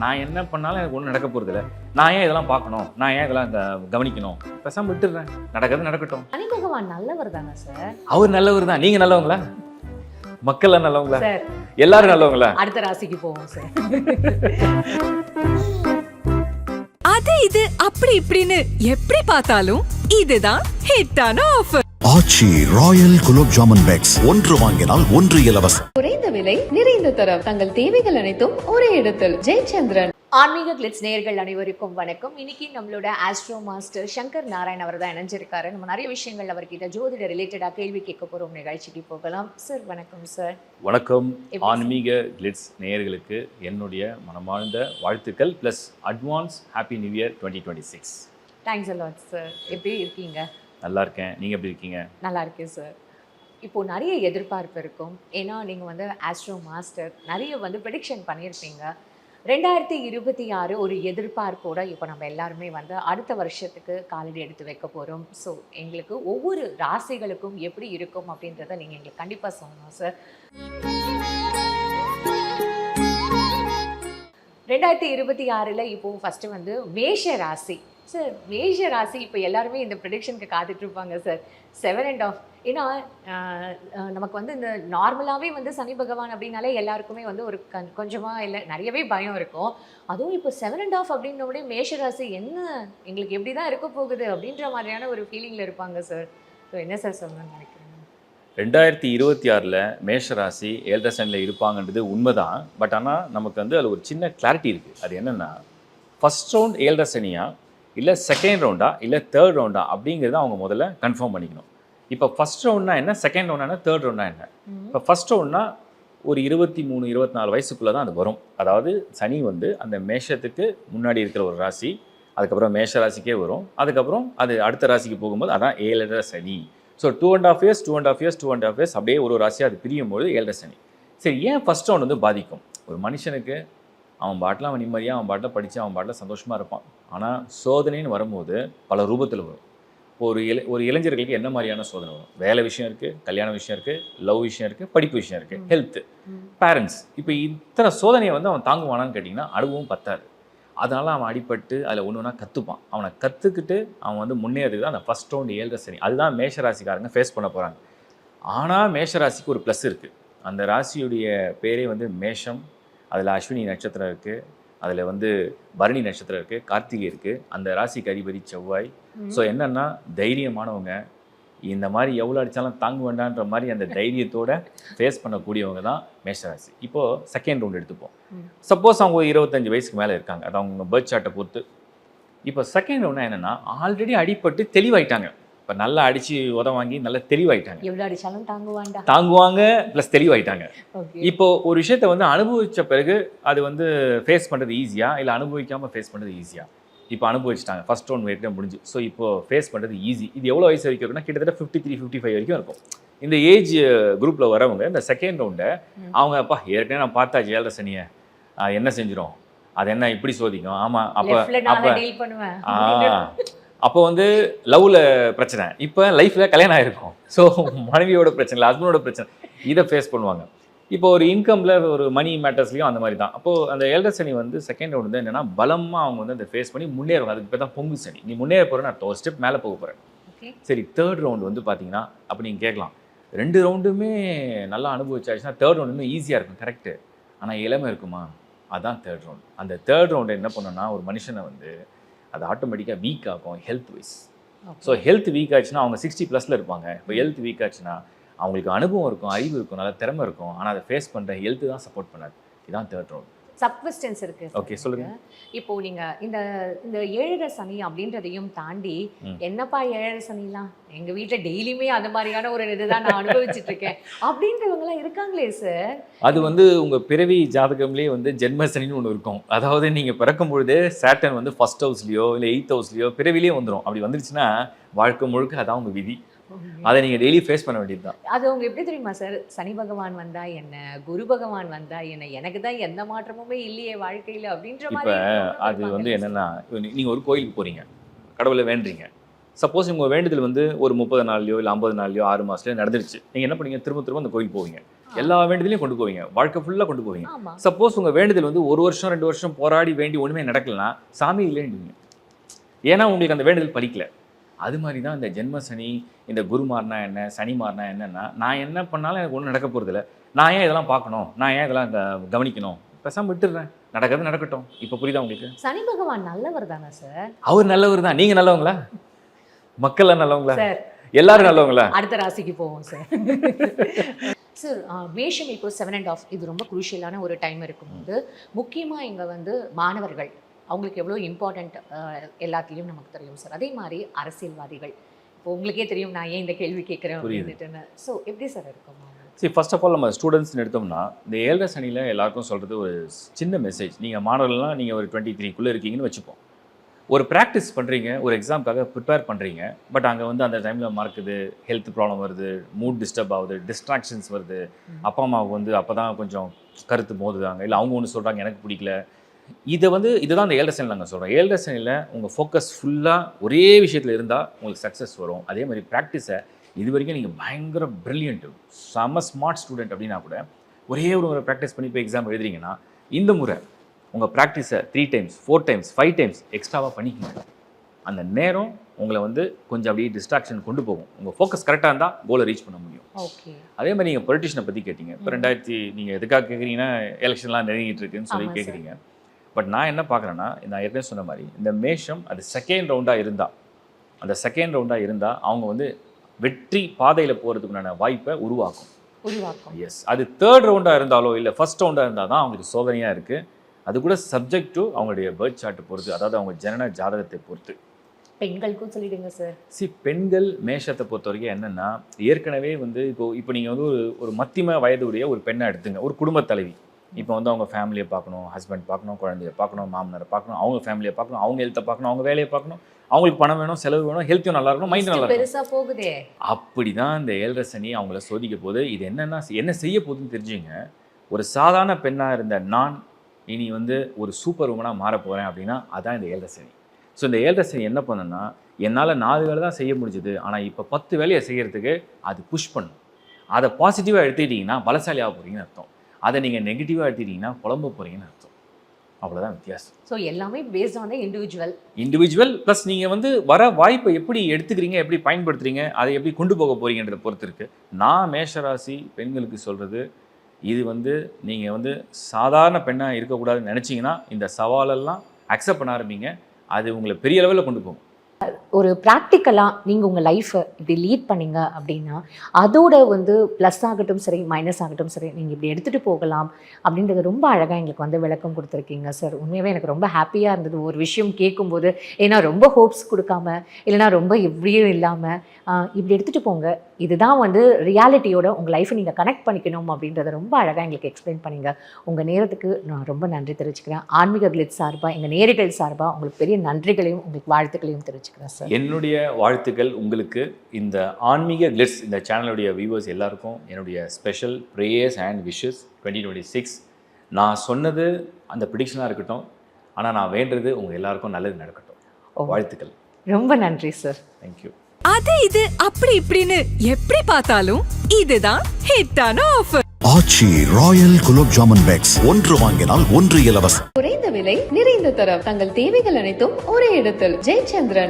நான் என்ன பண்ணாலும் எனக்கு ஒன்றும் நடக்க போகிறது இல்லை. நான் ஏன் இதெல்லாம் பார்க்கணும்? நான் ஏன் இதெல்லாம் கவனிக்கணும்? பேசாம விட்டுடுறேன் நடக்கிறது நடக்கட்டும். சனி பகவான் நல்லவர் தானே சார் அவர் நல்லவர் தான். நீங்க நல்லவங்களா? மக்கள் நல்லவங்களா? சார் எல்லாரும் நல்லவங்களா? அடுத்த ராசிக்கு போவோம் சார் அது இது அப்படி இப்படின்னு எப்படி பார்த்தாலும் இதுதான் ஹிட்டான offer Aachi royal gulab jamun packs. ஒன்று வாங்கினால் ஒன்று இலவசம். குறைந்த விலை நிறைந்த தரம். தங்கள் தேவைகள் அனைத்தும் ஒரே இடத்தில். ஜெயச்சந்திரன். ஆன்மீக கிளிட்ஸ் நேயர்கள் அனைவருக்கும் வணக்கம். இன்னைக்கு நம்மளோட ஆஸ்ட்ரோ மாஸ்டர் சங்கர் நாராயண் அவர் தான் இணைஞ்சிருக்காரு. நம்ம நிறைய விஷயங்கள் அவர்கிட்ட ஜோதிட ரிலேட்டடாக கேள்வி கேட்க போறோம். நிகழ்ச்சிக்கு போகலாம். சார் வணக்கம் சார் வணக்கம். ஆன்மீக கிளிட்ஸ் நேயர்களுக்கு என்னுடைய மனமார்ந்த வாழ்த்துக்கள் plus advance happy new year twenty twenty six thanks a lot sir எப்படி இருக்கீங்க? நல்லா இருக்கேன் நீங்கள் எப்படி இருக்கீங்க? நல்லா இருக்கேன் சார். இப்போ நிறைய எதிர்பார்ப்பு இருக்கும். ஏன்னா நீங்கள் வந்து ஆஸ்ட்ரோ மாஸ்டர் நிறைய வந்து ப்ரெடிக்ஷன் பண்ணியிருப்பீங்க. ரெண்டாயிரத்தி இருபத்தி ஆறு ஒரு எதிர்பார்ப்போட இப்போ நம்ம எல்லாருமே வந்து அடுத்த வருஷத்துக்கு காலடி எடுத்து வைக்க போகிறோம் ஸோ எங்களுக்கு ஒவ்வொரு ராசிகளுக்கும் எப்படி இருக்கும் அப்படின்றத நீங்கள் எங்களுக்கு கண்டிப்பாக சொல்லணும் சார். ரெண்டாயிரத்தி இருபத்தி ஆறில் இப்போது ஃபஸ்ட்டு வந்து மேஷ ராசி. சார் மேஷ ராசி இப்போ எல்லாருமே இந்த ப்ரொடிக்ஷனுக்கு காத்துட்டு இருப்பாங்க சார் செவன் அண்ட் ஆஃப் ஏன்னா நமக்கு வந்து இந்த நார்மலாகவே வந்து சனி பகவான் அப்படின்னாலே எல்லாருக்குமே வந்து ஒரு கண் கொஞ்சமாக இல்லை நிறையவே பயம் இருக்கும். அதுவும் இப்போ செவன் அண்ட் ஆஃப் அப்படின்னோடய மேஷராசி என்ன எங்களுக்கு எப்படி தான் இருக்க போகுது அப்படின்ற மாதிரியான ஒரு ஃபீலிங்கில் இருப்பாங்க சார் ஸோ என்ன சார் சொல்லணும்னு நினைக்கிறேன் ரெண்டாயிரத்தி இருபத்தி ஆறில் மேஷராசி ஏழரை சனியில் இருப்பாங்கன்றது உண்மைதான். பட் ஆனால் நமக்கு வந்து அதில் ஒரு சின்ன கிளாரிட்டி இருக்குது அது என்னென்னா ஃபர்ஸ்ட் ரவுண்ட் ஏழரை சனியாக இல்லை செகண்ட் ரவுண்டா இல்லை தேர்ட் ரவுண்டா அப்படிங்கிறத அவங்க முதல்ல கன்ஃபார்ம் பண்ணிக்கணும். இப்போ ஃபர்ஸ்ட் ரவுண்ட்னா என்ன? செகண்ட் ரவுண்ட்னா தேர்ட் ரவுண்ட்னா என்ன? இப்போ ஃபர்ஸ்ட் ரவுண்ட்னா ஒரு இருபத்தி மூணு இருபத்தி நாலு வயசுக்குள்ளே தான் அது வரும். அதாவது சனி வந்து அந்த மேஷத்துக்கு முன்னாடி இருக்கிற ஒரு ராசி அதுக்கப்புறம் மேஷ ராசிக்கே வரும். அதுக்கப்புறம் அது அடுத்த ராசிக்கு போகும்போது அதான் ஏழரை சனி. So two and half years two and half years two and half years அப்படியே ஒரு ராசியாக அது பிரியும் போது ஏழரை சனி. சரி ஏன் ஃபர்ஸ்ட் ரவுண்ட் வந்து பாதிக்கும்? ஒரு மனுஷனுக்கு அவன் பாட்டில் அவன் நிம்மதியாக அவன் பாட்டில் படித்து அவன் பாட்டில் சந்தோஷமாக இருப்பான். ஆனால் சோதனைன்னு வரும்போது பல ரூபத்தில் வரும். ஒரு இள ஒரு இளைஞர்களுக்கு என்ன மாதிரியான சோதனை வரும்? வேலை விஷயம் இருக்குது கல்யாண விஷயம் இருக்குது லவ் விஷயம் இருக்குது படிப்பு விஷயம் இருக்குது ஹெல்த்து பேரண்ட்ஸ் இப்போ இத்தனை சோதனையை வந்து அவன் தாங்குவானான்னு கேட்டிங்கன்னா அனுபவம் பத்தாது. அதனால அவன் அடிபட்டு அதில் ஒன்று ஒன்றா கற்றுப்பான் அவனை கற்றுக்கிட்டு அவன் வந்து முன்னேறதுக்கு தான் அந்த ஃபஸ்ட் ரவுண்ட் ஏழரை சனி. அதுதான் மேஷராசிக்காரங்க ஃபேஸ் பண்ண போகிறாங்க ஆனால் மேஷராசிக்கு ஒரு ப்ளஸ் இருக்குது அந்த ராசியுடைய பேரே வந்து மேஷம் அதில் அஸ்வினி நட்சத்திரம் இருக்குது அதில் வந்து பரணி நட்சத்திரம் இருக்குது கார்த்திகை இருக்குது அந்த ராசிக்கு அதிபதி செவ்வாய். ஸோ என்னன்னா தைரியமானவங்க. இந்த மாதிரி எவ்வளோ அடித்தாலும் தாங்க வேண்டான்ற மாதிரி அந்த தைரியத்தோட ஃபேஸ் பண்ணக்கூடியவங்க தான் மேஷராசி. இப்போது செகண்ட் ரவுண்ட் எடுத்துப்போம். சப்போஸ் அவங்க இருபத்தஞ்சு வயசுக்கு மேலே இருக்காங்க. அது அவங்க பேர்த் சார்ட்டை பொறுத்து. இப்போ செகண்ட் ரவுண்ட் என்னன்னா ஆல்ரெடி அடிபட்டு தெளிவாயிட்டாங்க. இப்போ நல்லா அடித்து உத வாங்கி நல்லா தெளிவாயிட்டாங்க. எவ்வளோ அடிச்சாலும் தாங்குவாண்டா. தாங்குவாங்க ப்ளஸ் தெளிவாயிட்டாங்க. இப்போ ஒரு விஷயத்த வந்து அனுபவிச்ச பிறகு அது வந்து ஃபேஸ் பண்ணுறது ஈஸியா இல்லை அனுபவிக்காமல் ஃபேஸ் பண்ணுறது ஈஸியா இப்போ அனுபவிச்சிட்டாங்க. ஃபர்ஸ்ட் ரவுண்ட் வரைக்கும் முடிஞ்சு. ஸோ இப்போ ஃபேஸ் பண்ணுறது ஈஸி இது எவ்வளோ வயசு வரைக்கும் இருக்குன்னா கிட்டத்தட்ட ஃபிஃப்டி த்ரீ ஃபிஃப்டி ஃபைவ் வரைக்கும் இருக்கும். இந்த ஏஜ் குரூப்பில் வரவங்க இந்த செகண்ட் ரவுண்டை அவங்க அப்பா ஏற்கனவே நான் பார்த்தாச்சு ஏழரை சனியை. என்ன செஞ்சிரும்? அது என்ன இப்படி சோதிக்கும்? ஆமாம் அப்போ அப்போ அப்போ வந்து லவ்ல பிரச்சனை. இப்போ லைஃப்ல கல்யாணம் ஆயிருக்கும். ஸோ மனைவியோட பிரச்சனை ஹஸ்பண்டோட பிரச்சனை இதை ஃபேஸ் பண்ணுவாங்க. இப்போ ஒரு இன்கம்ல ஒரு மணி மேட்டர்ஸ்லையும் அந்த மாதிரி தான் அப்போ அந்த ஏழரை சனி வந்து செகண்ட் ரவுண்ட் வந்து என்னன்னா பலமா அவங்க வந்து அதை ஃபேஸ் பண்ணி முன்னேறுவாங்க அதுக்கு பேர் தான் பொங்கு சனி. நீ முன்னேற போற நான் ஒரு ஸ்டெப் மேலே போக ஓகே. சரி தேர்ட் ரவுண்ட் வந்து பார்த்தீங்கன்னா அப்போ நீங்கள் கேட்கலாம். ரெண்டு ரவுண்டுமே நல்லா அனுபவிச்சாச்சுன்னா தேர்ட் ரவுண்ட் இன்னும் ஈஸியாக இருக்கும் கரெக்டு ஆனால் இளமை இருக்குமா? அதான் தேர்ட் ரவுண்ட் அந்த தேர்ட் ரவுண்டை என்ன பண்ணுன்னா ஒரு மனுஷனை வந்து அது ஆட்டோமேட்டிக்காக வீக் ஆகும் health wise so health weak ஆச்சுன்னா அவங்க சிக்ஸ்டி ப்ளஸில் இருப்பாங்க. இப்போ ஹெல்த் வீக் ஆச்சுன்னா அவங்களுக்கு அனுபவம் இருக்கும் அறிவு இருக்கும் நல்ல திறமை இருக்கும். ஆனால் அதை ஃபேஸ் பண்ணுற ஹெல்த் தான் சப்போர்ட் பண்ணாது. இதுதான் தேர்ட் ரவுண்ட் சப்வெஸ்டன்ஸ் இருக்கு. Sir Okay, சொல்லுங்க. இப்போ நீங்க இந்த இந்த ஏழரை சனி அப்படின்றதையும் தாண்டி. என்னப்பா ஏழரை சனிலாம்? எங்க வீட்ல டெய்லியுமே அந்த மாதிரியான ஒரு இதுதான் நான் அனுபவிச்சுட்டு இருக்கேன். அப்படின்றவங்க எல்லாம் இருக்காங்களே சார் அது வந்து உங்கள் பிறவி ஜாதகம்லேயே வந்து ஜென்மசனின்னு ஒன்று இருக்கும். அதாவது நீங்கள் பிறக்கும் பொழுதே சேட்டன் வந்து ஃபர்ஸ்ட் ஹவுஸ்லையோ இல்லை எயித் ஹவுஸ்லையோ பிறவிலேயே வந்துடும் அப்படி வந்துருச்சுன்னா வாழ்க்கை முழுக்க அதான் உங்கள் விதி. அதை நீங்கள் டெய்லி ஃபேஸ் பண்ண வேண்டியது தான் அது அவங்க எப்படி தெரியுமா சார் சனி பகவான் வந்தா என்ன? குரு பகவான் வந்தா என்ன? எனக்கு தான் எந்த மாற்றமுமே இல்லையே வாழ்க்கையில அப்படின்ற இப்போ அது. வந்து என்னென்னா நீங்கள் ஒரு கோயிலுக்கு போகிறீங்க கடவுளை வேண்டுறீங்க. சப்போஸ் உங்கள் வேண்டுதல் வந்து ஒரு முப்பது நாள்லையோ இல்லை ஐம்பது நாள்லையோ ஆறு மாதத்துலையோ நடந்துருச்சு. நீங்கள் என்ன பண்ணீங்க? திரும்ப திரும்ப அந்த கோயில் போவீங்க. எல்லா வேண்டுதலையும் கொண்டு போவீங்க. வாழ்க்கை ஃபுல்லாக கொண்டு போவீங்க. சப்போஸ் உங்கள் வேண்டுதல் வந்து ஒரு வருஷம் ரெண்டு வருஷம் போராடி வேண்டி ஒன்றுமே நடக்கலனா சாமி இல்லைன்னு ஏன்னா உங்களுக்கு அந்த வேண்டுதல் பலிக்கல. அது மாதிரி தான் இந்த ஜென்ம சனி இந்த குரு மாறினா என்ன சனி மாறினா என்னன்னா நான் என்ன பண்ணாலும் எனக்கு ஒன்றும் நடக்க போகிறதில்ல நான் ஏன் இதெல்லாம் பார்க்கணும்? நான் ஏன் இதெல்லாம் கவனிக்கணும்? பேசாம விட்டுடுறேன் நடக்கிறது நடக்கட்டும். இப்போ புரியுதா உங்களுக்கு? சனி பகவான் நல்லவர் தானே சார் அவர் நல்லவர் தான். நீங்கள் நல்லவங்களா? மக்கள் நல்லவங்களா? சார் எல்லாரும் நல்லவங்களா? அடுத்த ராசிக்கு போவோம் சார் சார் மேஷம் இப்போ செவன் அண்ட் ஆஃப் இது ரொம்ப குரூஷியலான ஒரு டைம் இருக்கும்போது முக்கியமாக இங்கே வந்து மாணவர்கள். அவங்களுக்கு எவ்வளோ இம்பார்ட்டண்ட் எல்லாத்துலேயும் நமக்கு தெரியும் சார் அதே மாதிரி அரசியல்வாதிகள். இப்போ உங்களுக்கே தெரியும் நான் ஏன் இந்த கேள்வி கேட்குறேன். அப்படின்ட்டுன்னு ஸோ எப்படி சார் இருக்கும்? சரி ஃபர்ஸ்ட் ஆஃப் ஆல் நம்ம ஸ்டூடெண்ட்ஸ்னு எடுத்தோம்னா இந்த ஏழரை சனியில் எல்லாருக்கும் சொல்கிறது ஒரு சின்ன மெசேஜ் நீங்கள் மாணவர்கள்லாம் நீங்கள் ஒரு டுவெண்ட்டி த்ரீக்குள்ளே இருக்கீங்கன்னு வச்சுப்போம். ஒரு ப்ராக்டிஸ் பண்ணுறீங்க ஒரு எக்ஸாம்க்காக ப்ரிப்பேர் பண்ணுறீங்க பட் அங்கே வந்து அந்த டைமில் மறக்குது ஹெல்த் ப்ராப்ளம் வருது மூட் டிஸ்டர்ப் ஆகுது டிஸ்ட்ராக்ஷன்ஸ் வருது. அப்பா அம்மாவுக்கு வந்து அப்போ தான் கொஞ்சம் கருத்து மோதுதாங்க. இல்லை அவங்க ஒன்று சொல்கிறாங்க எனக்கு பிடிக்கல. இதை வந்து இதுதான் அந்த சனியில் நாங்கள் சொல்கிறோம் ஏழரை சனியில் உங்கள் ஃபோக்கஸ் ஃபுல்லாக ஒரே விஷயத்தில் இருந்தால் உங்களுக்கு சக்ஸஸ் வரும். அதே மாதிரி ப்ராக்டிஸை இது வரைக்கும் நீங்கள் பயங்கர ப்ரில்லியண்ட்டு செம்ம ஸ்மார்ட் ஸ்டூடெண்ட் அப்படின்னா கூட ஒரே ஒரு முறை ப்ராக்டிஸ் பண்ணி இப்போ எக்ஸாம் எழுதுறீங்கன்னா இந்த முறை உங்கள் ப்ராக்டிஸை three times four times five times எக்ஸ்ட்ராவாக பண்ணிக்கங்க. அந்த நேரம் உங்களை வந்து கொஞ்சம் அப்படியே டிஸ்ட்ராக்ஷன் கொண்டு போகும். உங்கள் ஃபோக்கஸ் கரெக்டாக இருந்தால் கோலை ரீச் பண்ண முடியும். அதே மாதிரி நீங்கள் பொலிட்டிஷனை பற்றி கேட்டீங்க. இப்போ ரெண்டாயிரத்தி நீங்கள் எதுக்காக கேட்குறீங்கன்னா எலெக்ஷன்லாம் நெருங்கிட்டு இருக்குன்னு சொல்லி. கேட்குறீங்க பட் நான் என்ன பார்க்குறேன்னா நான் ஏற்கனவே சொன்ன மாதிரி இந்த மேஷம் அது செகண்ட் ரவுண்டாக இருந்தால் அந்த செகண்ட் ரவுண்டாக இருந்தால் அவங்க வந்து வெற்றி பாதையில் போகிறதுக்குண்டான வாய்ப்பை உருவாக்கும். உருவாக்கும். எஸ் அது தேர்ட் ரவுண்டாக இருந்தாலோ இல்லை ஃபர்ஸ்ட் ரவுண்டாக இருந்தால் தான் அவங்களுக்கு சோதனையாக இருக்குது அது கூட சப்ஜெக்ட் டு அவங்களுடைய பேர்த் சார்ட்டை பொறுத்து அதாவது அவங்க ஜனன ஜாதகத்தை பொறுத்து. பெண்களுக்கும் சொல்லிடுங்க சார் சி பெண்கள் மேஷத்தை பொறுத்த வரைக்கும் என்னென்னா ஏற்கனவே வந்து இப்போ இப்போ நீங்கள் வந்து ஒரு ஒரு மத்திம வயதுடைய ஒரு பெண்ணை எடுத்துங்க ஒரு குடும்ப தலைவி. இப்போ வந்து அவங்க ஃபேமிலியை பார்க்கணும் ஹஸ்பண்ட் பார்க்கணும் குழந்தைய பார்க்கணும் மாமனாரை பார்க்கணும் அவங்க ஃபேமிலியை பார்க்கணும் அவங்க ஹெல்த்தை பார்க்கணும் அவங்க வேலையை பார்க்கணும். அவங்களுக்கு பணம் வேணும் செலவு வேணும் ஹெல்த்தையும் நல்லா இருக்கணும் மைண்ட் நல்லா இருக்கணும். பெருசா போகுதே. அப்படி தான் இந்த ஏழரை சனி அவங்கள சோதிக்க போது இது என்னென்னா என்ன செய்ய போகுதுன்னு தெரிஞ்சுங்க. ஒரு சாதாரண பெண்ணாக இருந்த நான் இனி வந்து ஒரு சூப்பர் உமனாக மாற போகிறேன் அப்படின்னா அதான் இந்த ஏழரை சனி. ஸோ இந்த ஏழரை சனி என்ன பண்ணுன்னா என்னால் நாலு வேலை தான் செய்ய முடிஞ்சுது. ஆனால் இப்போ பத்து வேலையை செய்கிறதுக்கு அது புஷ் பண்ணும். அதை பாசிட்டிவாக எடுத்துக்கிட்டிங்கன்னா பலசாலியாக போகிறீங்கன்னு அர்த்தம். அதை நீங்கள் நெகட்டிவாக எடுத்துக்கிட்டிங்கன்னா புலம்ப போகிறீங்கன்னு அர்த்தம். அவ்வளோதான் வித்தியாசம். ஸோ எல்லாமே based on individual individual plus நீங்கள் வந்து வர வாய்ப்பை எப்படி எடுத்துக்கிறீங்க எப்படி பயன்படுத்துறீங்க அதை எப்படி கொண்டு போக போறீங்கன்றதை பொறுத்து இருக்கு. நான் மேஷராசி பெண்களுக்கு சொல்கிறது இது வந்து நீங்கள் வந்து சாதாரண பெண்ணாக இருக்கக்கூடாதுன்னு நினச்சிங்கன்னா இந்த சவாலெல்லாம் அக்செப்ட் பண்ண ஆரம்பிங்க. அது உங்களை பெரிய லெவலில் கொண்டு போகும். ஒரு ப்ராக்டிக்கலாக நீங்கள் உங்கள் லைஃப்பை இப்படி லீட் பண்ணீங்க அப்படின்னா அதோட வந்து ப்ளஸ் ஆகட்டும் சரி மைனஸ் ஆகட்டும் சரி நீங்கள் இப்படி எடுத்துகிட்டு போகலாம் அப்படின்றது ரொம்ப அழகாக எங்களுக்கு வந்து விளக்கம் கொடுத்துருக்கீங்க சார் உண்மையாகவே எனக்கு ரொம்ப ஹாப்பியாக இருந்தது. ஒரு விஷயம் கேட்கும்போது ஏன்னா ரொம்ப ஹோப்ஸ் கொடுக்காம இல்லைனா ரொம்ப எப்படியும் இல்லாமல் இப்படி எடுத்துகிட்டு போங்க. இதுதான் வந்து ரியாலிட்டியோட உங்கள் லைஃப்பை நீங்கள் கனெக்ட் பண்ணிக்கணும் அப்படின்றத ரொம்ப அழகாக எங்களுக்கு எக்ஸ்பிளைன் பண்ணிங்க. உங்கள் நேரத்துக்கு நான் ரொம்ப நன்றி தெரிவிச்சுக்கிறேன். ஆன்மீக கிளிட் சார்பாக எங்கள் நேரிகள் சார்பாக உங்களுக்கு பெரிய நன்றிகளையும் உங்களுக்கு வாழ்த்துக்களையும் தெரிவிச்சுக்கிறேன் சார் என்னுடைய வாழ்த்துக்கள் உங்களுக்கு. இந்த ஆன்மீக கிளிட்ஸ் இந்த சேனலுடைய வியூவர்ஸ் எல்லாருக்கும் என்னுடைய special prayers and wishes twenty twenty six நான் சொன்னது அந்த ப்ரிடிக்ஷனாக இருக்கட்டும். ஆனால் நான் வேண்டுறது உங்கள் எல்லாருக்கும் நல்லது நடக்கட்டும். வாழ்த்துக்கள். ரொம்ப நன்றி சார் தேங்க்யூ அது இது அப்படி இப்படின்னு எப்படி பார்த்தாலும் இதுதான் ஹிட்டான offer Aachi royal gulab jamun packs. ஒன்று வாங்கினால் ஒன்று இலவசம். குறைந்த விலை நிறைந்த தரம். தங்கள் தேவைகள் அனைத்தும் ஒரே இடத்தில். ஜெயச்சந்திரன்.